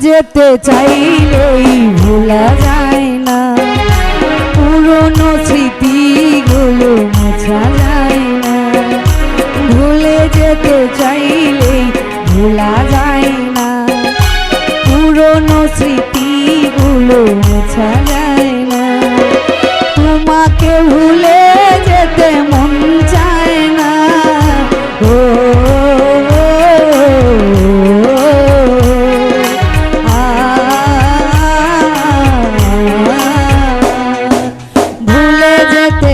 যেতে চাইলেই ভোলা যায় না। পুরনো স্মৃতিগুলো মোছা যায় না। ভুলে যেতে চাইলেই ভোলা যায় না। পুরনো স্মৃতিগুলো মোছা যায়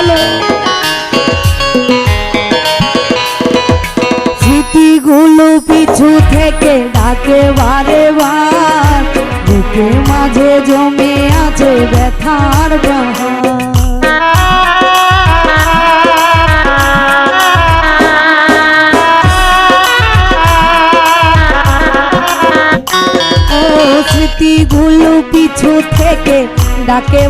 ভালো স্মৃতিগুলো পিছু থেকে ডাকে বারে বার। বুকে মাঝে জমে আছে ব্যথার স্মৃতিগুলো পিছু থেকে ডাকে